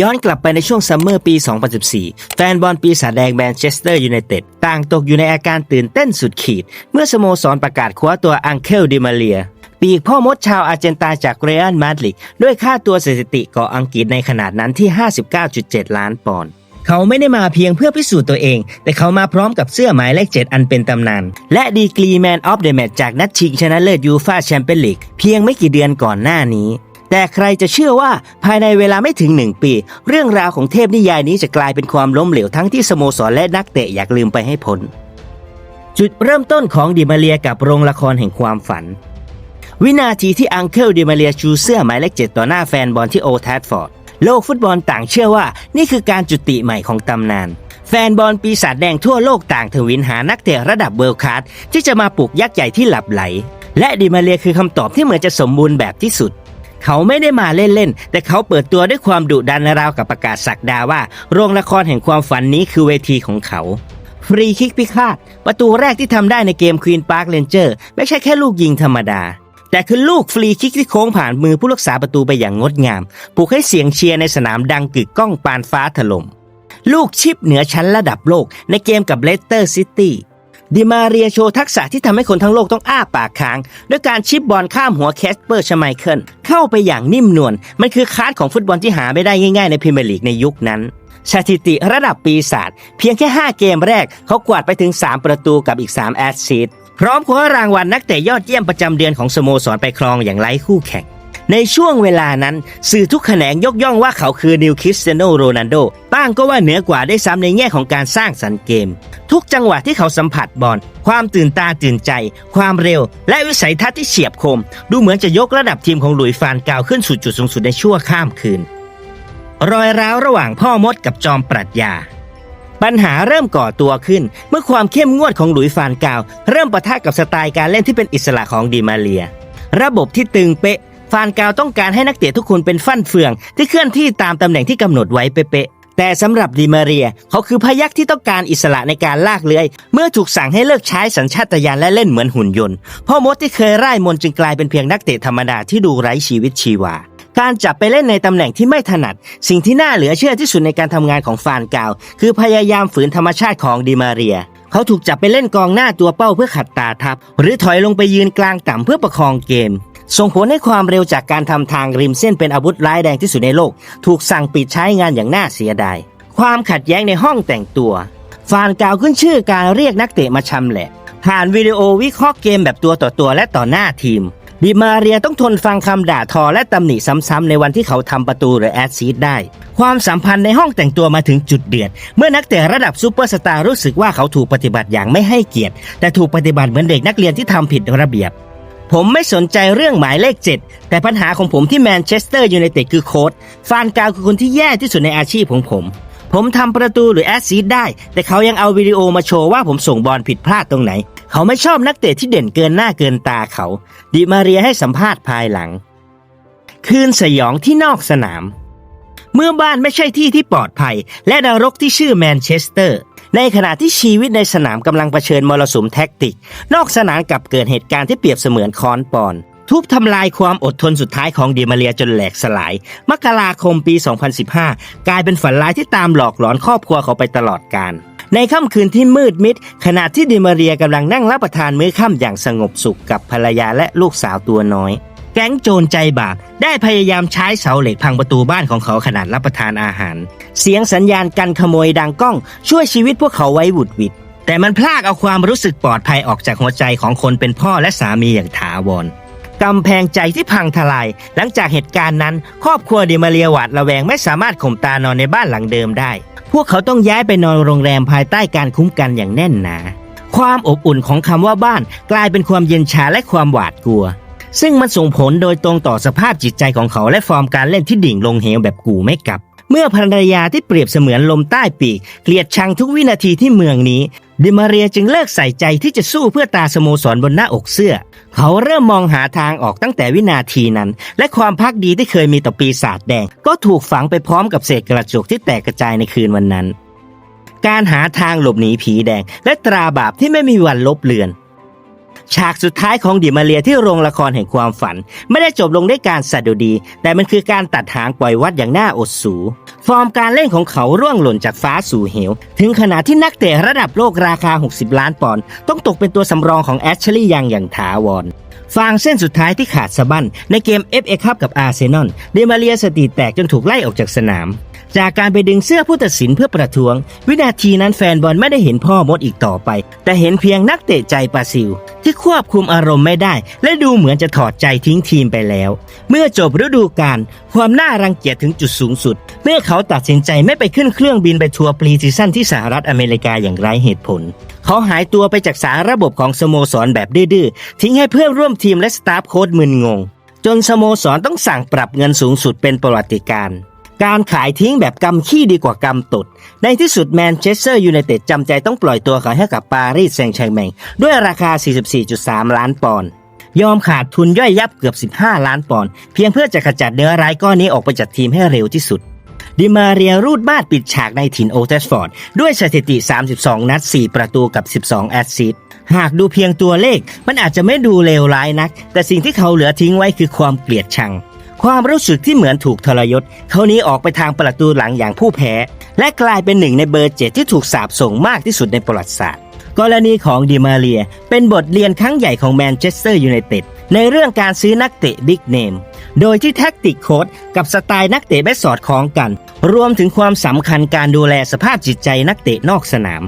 ย้อนกลับไปในช่วงซัมเมอร์ปี 2014 แฟนบอลปีศาจแดงแมนเชสเตอร์ยูไนเต็ดต่างตกอยู่ในอาการตื่นเต้นสุดขีด เมื่อสโมสรประกาศคว้าตัวอังเคลดิมาเลีย ปีกพ่อมดชาวอาร์เจนตาจากเรอัลมาดริดด้วยค่าตัวสถิติก่ออังกฤษในขนาดนั้นที่ 59.7 ล้านปอนด์เขาไม่ได้มาเพียงเพื่อพิสูจน์ตัวเอง แต่เขามาพร้อมกับเสื้อหมายเลขเจ็ดอันเป็นตำนาน และดีกรีแมนออฟเดอะแมตจากนัดชิงชนะเลิศยูฟาแชมเปี้ยนลีกเพียงไม่กี่เดือนก่อนหน้านี้ แต่ใครจะเชื่อว่าภายในเวลาไม่ถึงหนึ่งปี เรื่องราวของเทพนิยายนี้จะกลายเป็นความล้มเหลวทั้งที่สโมสรและนักเตะอยากลืมไปให้พ้นจุดเริ่มต้นของดิมาเลียกับโรงละครแห่งความฝัน วินาทีที่อังเคิลดิมาเลียชูเสื้อหมายเลขเจ็ดต่อหน้าแฟนบอลที่โอทัฟฟอร์ดโลกฟุตบอลต่างเชื่อว่านี่คือการจุติใหม่ของตำนาน แฟนบอลปีศาจแดงทั่วโลกต่างทวินหานักเตะระดับเวิลด์คลาสที่จะมาปลุกยักษ์ใหญ่ที่หลับไหล และดิมาเลียคือคำตอบที่เหมือนจะสมบูรณ์แบบที่สุด เขาไม่ได้มาเล่นๆ แต่เขาเปิดตัวด้วยความดุดันราวกับประกาศสักดาว่า โรงละครแห่งความฝันนี้คือเวทีของเขาฟรีคิกพิฆาต ประตูแรกที่ทำได้ในเกมควีนพาร์คเ n นเจอร์ไม่ใช่แค่ลูกยิงธรรมดา แต่คือลูกฟรีคิกที่โค้งผ่านมือผู้รักษาประตูไปอย่างงดงามปลุกให้เสียงเชียร์ในสนามดังกึกก้องปานฟ้าถล่มลูกชิปเหนือชั้นระดับโลกในเกมกับเลสเตอร์ซิตี้ ดิมาเรียโชว์ทักษะที่ทำให้คนทั้งโลกต้องอ้าปากค้าง ด้วยการชิปบอลข้ามหัวแคสเปอร์ชไมเคิลเข้าไปอย่างนิ่มนวลมันคือคลาสของฟุตบอลที่หาไม่ได้ง่ายๆในพรีเมียร์ลีกในยุคนั้นสถิติระดับปีศาจเพียงแค่ 5 เกมแรก เขากวาดไปถึง 3 ประตูกับอีก 3 แอสซิสต์พร้อมคว้ารางวัลนักเตะยอดเยี่ยมประจำเดือนของสโมสรไปครองอย่างไร้คู่แข่ง ในช่วงเวลานั้น สื่อทุกแขนงยกย่องว่าเขาคือนิวคริสเตียโนโรนัลโดบ้างก็ว่าเหนือกว่าได้ซ้ำในแง่ของการสร้างสรรค์เกม ทุกจังหวะที่เขาสัมผัสบอลความตื่นตาตื่นใจ ความเร็ว และวิสัยทัศน์ที่เฉียบคม ดูเหมือนจะยกระดับทีมของหลุยฟานกาวขึ้นสู่จุดสูงสุดในชั่วข้ามคืน รอยร้าวระหว่างพ่อมดกับจอมปรัชญาปัญหาเริ่มก่อตัวขึ้น เมื่อความเข้มงวดของหลุยฟานกาว เริ่มปะทะกับสไตล์การเล่นที่เป็นอิสระของดีมาเลีย ระบบที่ตึงเป๊ะ ฟานกาวต้องการให้นักเตะทุกคนเป็นฟั่นเฟือง ที่เคลื่อนที่ตามตำแหน่งที่กำหนดไว้เป๊ะแต่สำหรับดีมาเรีย เขาคือพยักที่ต้องการอิสระในการลากเลื้อย เมื่อถูกสั่งให้เลิกใช้สัญชาตญาณและเล่นเหมือนหุ่นยนต์ พ่อมดที่เคยร่ายมนจึงกลายเป็นเพียงนักเตะธรรมดาที่ดูไร้ชีวิตชีวา การจับไปเล่นในตำแหน่งที่ไม่ถนัด สิ่งที่น่าเหลือเชื่อที่สุดในการทำงานของฟานกาว คือพยายามฝืนธรรมชาติของดิมาเรีย เขาถูกจับไปเล่นกองหน้าตัวเป้าเพื่อขัดตาทับ หรือถอยลงไปยืนกลางต่ำเพื่อประคองเกม ส่งผลให้ความเร็วจากการทำทางริมเส้นเป็นอาวุธร้ายแรงที่สุดในโลก ถูกสั่งปิดใช้งานอย่างน่าเสียดาย ความขัดแย้งในห้องแต่งตัว ฟานกาวขึ้นชื่อการเรียกนักเตะมาชำแหละ ผ่านวิดีโอวิเคราะห์เกมแบบตัวต่อตัวและต่อหน้าทีม ดิมาเรียต้องทนฟังคำด่าทอและตำหนิซ้ำๆในวันที่เขาทำประตูหรือแอดซีดได้ ความสัมพันธ์ในห้องแต่งตัวมาถึงจุดเดือด เมื่อนักเตะระดับซูเปอร์สตาร์รู้สึกว่าเขาถูกปฏิบัติอย่างไม่ให้เกียรติ แต่ถูกปฏิบัติเหมือนเด็กนักเรียนที่ทำผิดระเบียบ ผมไม่สนใจเรื่องหมายเลข 7 แต่ปัญหาของผมที่แมนเชสเตอร์ยูไนเต็ดคือโค้ดฟานกาวคือคนที่แย่ที่สุดในอาชีพของผม ผมทำประตูหรือแอสซีดได้ แต่เขายังเอาวิดีโอมาโชว์ว่าผมส่งบอลผิดพลาดตรงไหน เขาไม่ชอบนักเตะที่เด่นเกินหน้าเกินตาเขา ดิมาเรียให้สัมภาษณ์ภายหลัง คืนสยองที่นอกสนาม เมื่อบ้านไม่ใช่ที่ที่ปลอดภัย และนรกที่ชื่อแมนเชสเตอร์ ในขณะที่ชีวิตในสนามกำลังเผชิญมรสุมแท็กติก นอกสนามกับเกิดเหตุการณ์ที่เปรียบเสมือนคอนปอนทุบทำลายความอดทนสุดท้ายของเดมาเรียจนแหลกสลาย มกราคมปี 2015 กลายเป็นฝันร้ายที่ตามหลอกหลอนครอบครัวเขาไปตลอดกาล ในค่ำคืนที่มืดมิด ขณะที่ดิมาเรียกำลังนั่งรับประทานมื้อค่ำอย่างสงบสุขกับภรรยาและลูกสาวตัวน้อย แก๊งโจรใจบาปได้พยายามใช้เสาเหล็กพังประตูบ้านของเขาขนาดรับประทานอาหาร เสียงสัญญาณกันขโมยดังก้อง ช่วยชีวิตพวกเขาไว้หวุดหวิดแต่มันพลากเอาความรู้สึกปลอดภัยออกจากหัวใจของคนเป็นพ่อและสามีอย่างถาวร กำแพงใจที่พังทลาย หลังจากเหตุการณ์นั้น ครอบครัวดิมาเรียหวาดระแวงไม่สามารถข่มตานอนในบ้านหลังเดิมได้ พวกเขาต้องย้ายไปนอนโรงแรมภายใต้การคุ้มกันอย่างแน่นหนา ความอบอุ่นของคำว่าบ้านกลายเป็นความเย็นชาและความหวาดกลัว ซึ่งมันส่งผลโดยตรงต่อสภาพจิตใจของเขาและฟอร์มการเล่นที่ดิ่งลงเหวแบบกูไม่กลับ เมื่อภรรยาที่เปรียบเสมือนลมใต้ปีกเกลียดชังทุกวินาทีที่เมืองนี้ ดิมาเรียจึงเลิกใส่ใจที่จะสู้เพื่อตาสโมสรบนหน้าอกเสื้อ เขาเริ่มมองหาทางออกตั้งแต่วินาทีนั้น และความพักดีที่เคยมีต่อปีศาจแดง ก็ถูกฝังไปพร้อมกับเศษกระจกที่แตกกระจายในคืนวันนั้น การหาทางหลบหนีผีแดง และตราบาปที่ไม่มีวันลบเลือน ฉากสุดท้ายของดิมาเรียที่โรงละครแห่งความฝัน ไม่ได้จบลงด้วยการสะดุดี แต่มันคือการตัดหางปล่อยวัดอย่างน่าอดสู ฟอร์มการเล่นของเขาร่วงหล่นจากฟ้าสู่เหว ถึงขนาดที่นักเตะระดับโลกราคา 60 ล้านปอนด์ต้องตกเป็นตัวสำรองของแอชเชลีย์ยังอย่างถาวรฟางเส้นสุดท้ายที่ขาดสะบั้นในเกม FA คัพกับอาร์เซนอลเดมาเรียสติแตกจนถูกไล่ออกจากสนาม จากการไปดึงเสื้อผู้ตัดสินเพื่อประท้วง วินาทีนั้นแฟนบอลไม่ได้เห็นพ่อมดอีกต่อไป แต่เห็นเพียงนักเตะใจปาซิล ที่ควบคุมอารมณ์ไม่ได้ และดูเหมือนจะถอดใจทิ้งทีมไปแล้ว เมื่อจบฤดูกาลความน่ารังเกียจถึงจุดสูงสุด เมื่อเขาตัดสินใจไม่ไปขึ้นเครื่องบินไปทัวร์ปรีซีซั่นที่สหรัฐอเมริกาอย่างไร้เหตุผล เขาหายตัวไปจากสารระบบของสโมสรแบบดื้อๆทิ้งให้เพื่อนร่วมทีมและสตาฟโค้ดมึนงง จนสโมสรต้องสั่งปรับเงินสูงสุดเป็นประวัติการณ์ การขายทิ้งแบบกำขี้ดีกว่ากำตดในที่สุดแมนเชสเตอร์ยูไนเต็ดจำใจต้องปล่อยตัวเขาให้กับปารีสแซงต์แชร์แมงด้วยราคา 44.3 ล้านปอนด์ยอมขาดทุนย่อยยับเกือบ 15 ล้านปอนด์เพียงเพื่อจะขจัดเนื้อร้ายก้อนนี้ออกไปจากทีมให้เร็วที่สุด ดิมาเรียรูดบ้านปิดฉากในถิ่นโอเทสฟอร์ด ด้วยสถิติ 32 นัด 4 ประตูกับ 12 แอสซิสต์หากดูเพียงตัวเลขมันอาจจะไม่ดูเลวร้ายนัก แต่สิ่งที่เขาเหลือทิ้งไว้คือความเกลียดชัง ความรู้สึกที่เหมือนถูกทรยศเขาหนี้ออกไปทางประตูหลังอย่างผู้แพ้ และกลายเป็นหนึ่งในเบอร์เจ็ดที่ถูกสาปส่งมากที่สุดในประวัติศาสตร์ กรณีของดิมาเรีย เป็นบทเรียนครั้งใหญ่ของแมนเชสเตอร์ยูไนเต็ดในเรื่องการซื้อนักเตะบิ๊กเนม โดยที่แท็กติกโค้ดกับสไตล์นักเตะไม่สอดคล้องกัน รวมถึงความสำคัญการดูแลสภาพจิตใจนักเตะนอกสนาม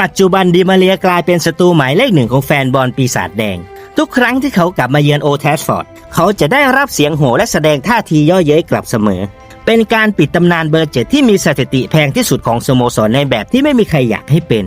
ปัจจุบันดิมาเรียกลายเป็นศัตรูหมายเลขหนึ่งของแฟนบอลปีศาจแดง ทุกครั้งที่เขากลับมาเยือนโอแทสฟอร์ด เขาจะได้รับเสียงโห่และแสดงท่าทีย่อเย้ยกลับเสมอ เป็นการปิดตำนานเบอร์เจ็ดที่มีสถิติแพงที่สุดของสโมสรในแบบที่ไม่มีใครอยากให้เป็น